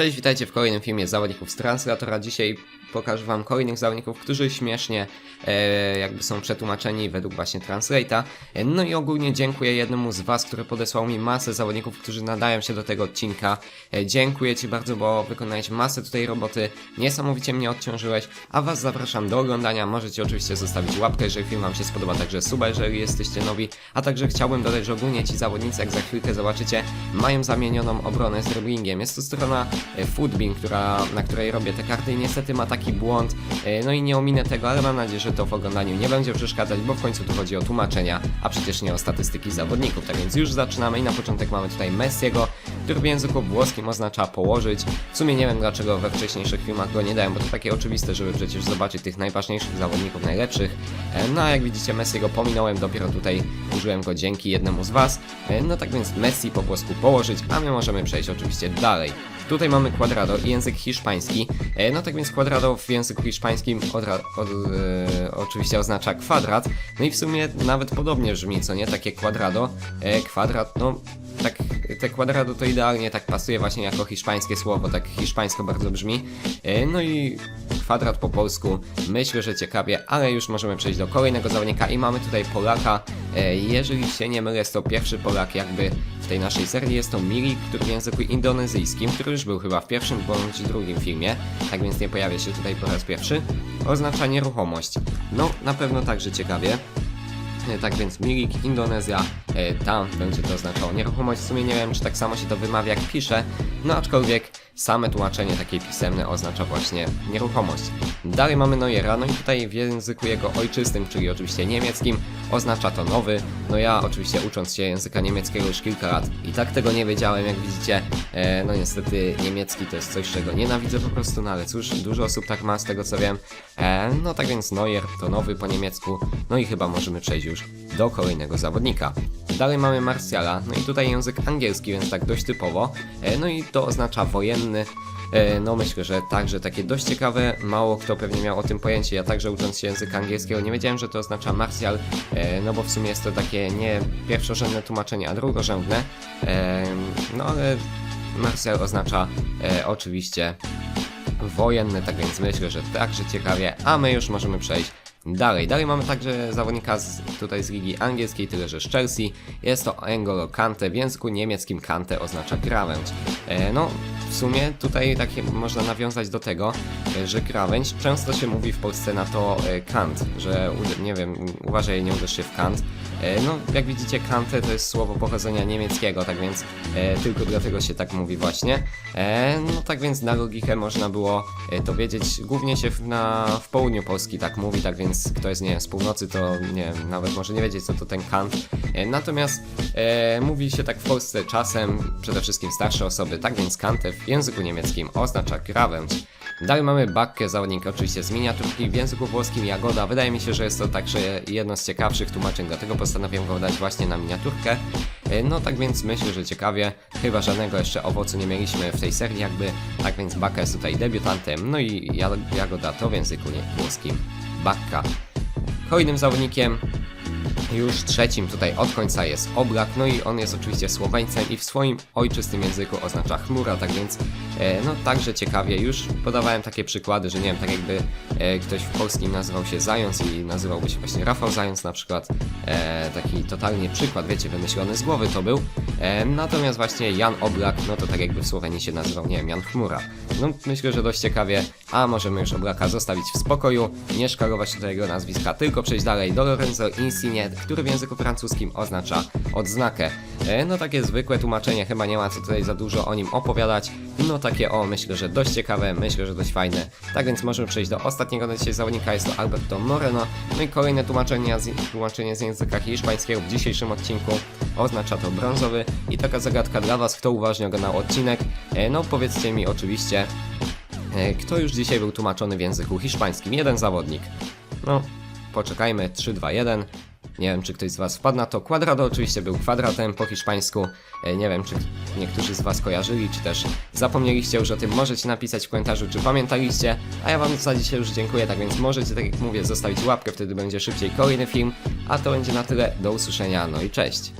Cześć, witajcie w kolejnym filmie zawodników z Translatora. Dzisiaj pokażę wam kolejnych zawodników, którzy śmiesznie e, jakby są przetłumaczeni według właśnie Translate'a. E, no i ogólnie dziękuję jednemu z was, który podesłał mi masę zawodników, którzy nadają się do tego odcinka. E, dziękuję ci bardzo, bo wykonałeś masę tutaj roboty, niesamowicie mnie odciążyłeś, a was zapraszam do oglądania. Możecie oczywiście zostawić łapkę, jeżeli film wam się spodoba, także suba, jeżeli jesteście nowi, a także chciałbym dodać, że ogólnie ci zawodnicy, jak za chwilkę zobaczycie, mają zamienioną obronę z dribblingiem. Jest to strona e, Footbin, która, na której robię te karty i niestety ma taki błąd, e, no i nie ominę tego, ale mam nadzieję, że to w oglądaniu nie będzie przeszkadzać, bo w końcu tu chodzi o tłumaczenia, a przecież nie o statystyki zawodników. Tak więc już zaczynamy i na początek mamy tutaj Messiego, który w języku włoskim oznacza położyć. W sumie nie wiem dlaczego we wcześniejszych filmach go nie dałem, bo to takie oczywiste, żeby przecież zobaczyć tych najważniejszych zawodników, najlepszych. E, No a jak widzicie Messiego pominąłem, dopiero tutaj użyłem go dzięki jednemu z was. E, No tak więc Messi po włosku położyć, a my możemy przejść oczywiście dalej. Tutaj mamy quadrado i język hiszpański. E, No tak więc quadrado w języku hiszpańskim odra- od, e, oczywiście oznacza kwadrat. No i w sumie nawet podobnie brzmi, co nie? Takie quadrado, e, kwadrat, no tak te quadrado to idealnie tak pasuje właśnie jako hiszpańskie słowo, tak hiszpańsko bardzo brzmi. E, No i kwadrat po polsku, myślę, że ciekawie, ale już możemy przejść do kolejnego zawodnika i mamy tutaj Polaka. E, Jeżeli się nie mylę, jest to pierwszy Polak jakby w tej naszej serii, jest to Milik, który w języku indonezyjskim, który już był chyba w pierwszym bądź drugim filmie, tak więc nie pojawia się tutaj po raz pierwszy, oznacza nieruchomość. No, na pewno także ciekawie. E, Tak więc Milik, Indonezja, tam będzie to oznaczało nieruchomość. W sumie nie wiem, czy tak samo się to wymawia, jak pisze, no aczkolwiek same tłumaczenie takie pisemne oznacza właśnie nieruchomość. Dalej mamy Neuera, no i tutaj w języku jego ojczystym, czyli oczywiście niemieckim, oznacza to nowy. No ja oczywiście ucząc się języka niemieckiego już kilka lat i tak tego nie wiedziałem, jak widzicie. E, no niestety niemiecki to jest coś, czego nienawidzę po prostu, no ale cóż, dużo osób tak ma z tego co wiem. E, no tak więc Neuer to nowy po niemiecku, no i chyba możemy przejść już do kolejnego zawodnika. Dalej mamy Martiala, no i tutaj język angielski, więc tak dość typowo. E, no i to oznacza wojenny. E, No myślę, że także takie dość ciekawe, mało kto pewnie miał o tym pojęcie. Ja także ucząc się języka angielskiego nie wiedziałem, że to oznacza martial, e, no bo w sumie jest to takie nie pierwszorzędne tłumaczenie, a drugorzędne. E, No ale martial oznacza oczywiście wojenny, tak więc myślę, że także ciekawie, a my już możemy przejść Dalej, dalej mamy także zawodnika z, tutaj z ligi angielskiej, tyle że z Chelsea. Jest to Engolo Kante, w języku niemieckim Kante oznacza krawędź. E, no, w sumie tutaj takie można nawiązać do tego, że krawędź często się mówi w Polsce na to e, kant, że nie wiem, uważaj, nie uderz się w kant. E, no, jak widzicie, Kante to jest słowo pochodzenia niemieckiego, tak więc e, tylko dlatego się tak mówi właśnie. E, no, tak więc na logikę można było e, to wiedzieć. Głównie się w, na, w południu Polski tak mówi, tak więc kto jest, nie z północy, to nie nawet może nie wiedzieć, co to ten kant. E, natomiast e, mówi się tak w Polsce czasem, przede wszystkim starsze osoby, tak więc kante w języku niemieckim oznacza krawędź. Dalej mamy Bakkę, zawodnik oczywiście z miniaturki, w języku włoskim Jagoda. Wydaje mi się, że jest to także jedno z ciekawszych tłumaczeń, dlatego postanowiłem go dać właśnie na miniaturkę. E, No tak więc myślę, że ciekawie, chyba żadnego jeszcze owocu nie mieliśmy w tej serii jakby, tak więc Bakka jest tutaj debiutantem, no i Ja- Jagoda to w języku włoskim Bakka. Kolejnym zawodnikiem już trzecim tutaj od końca jest Oblak, no i on jest oczywiście Słoweńcem i w swoim ojczystym języku oznacza chmura, tak więc e, no także ciekawie, już podawałem takie przykłady, że nie wiem, tak jakby e, ktoś w polskim nazywał się Zając i nazywałby się właśnie Rafał Zając na przykład, e, taki totalnie przykład, wiecie, wymyślony z głowy to był, natomiast właśnie Jan Oblak, no to tak jakby w Słowenii się nazywał, nie wiem, Jan Chmura. No myślę, że dość ciekawie, a możemy już Oblaka zostawić w spokoju, nie szkarować tutaj jego nazwiska, tylko przejść dalej do Lorenzo Insigne, który w języku francuskim oznacza odznakę. E, No takie zwykłe tłumaczenie, chyba nie ma co tutaj za dużo o nim opowiadać. No takie o, myślę, że dość ciekawe, myślę, że dość fajne. Tak więc możemy przejść do ostatniego na dzisiaj zawodnika, jest to Alberto Moreno. No i kolejne tłumaczenie z, tłumaczenie z języka hiszpańskiego w dzisiejszym odcinku. Oznacza to brązowy i taka zagadka dla was, kto uważnie oglądał odcinek. E, No powiedzcie mi oczywiście, e, kto już dzisiaj był tłumaczony w języku hiszpańskim. Jeden zawodnik. No, poczekajmy, 3, 2, 1. Nie wiem, czy ktoś z Was wpadł na to. Quadrado oczywiście był kwadratem po hiszpańsku. E, Nie wiem, czy niektórzy z Was kojarzyli, czy też zapomnieliście już o tym. Możecie napisać w komentarzu, czy pamiętaliście. A ja Wam za dzisiaj już dziękuję, tak więc możecie, tak jak mówię, zostawić łapkę, wtedy będzie szybciej kolejny film. A to będzie na tyle. Do usłyszenia, no i cześć.